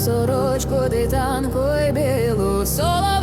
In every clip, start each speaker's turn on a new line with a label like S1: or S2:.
S1: сорочку, титанку і білу соло.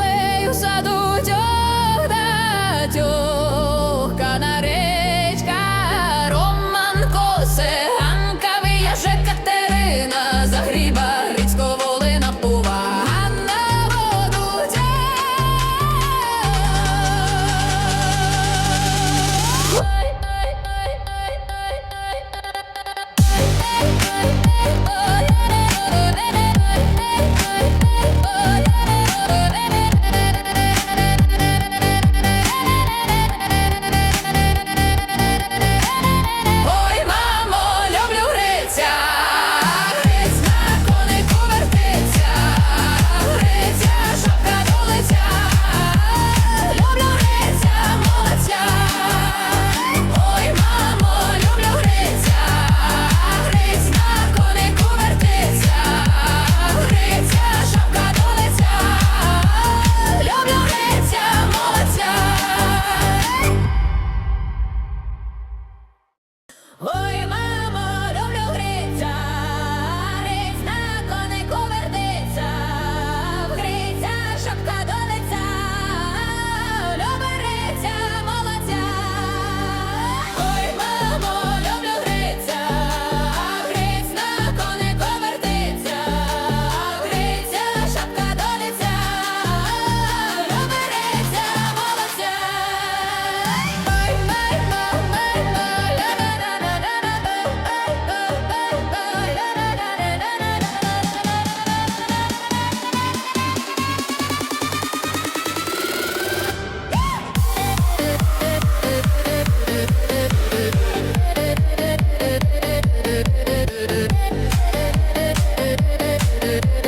S1: it.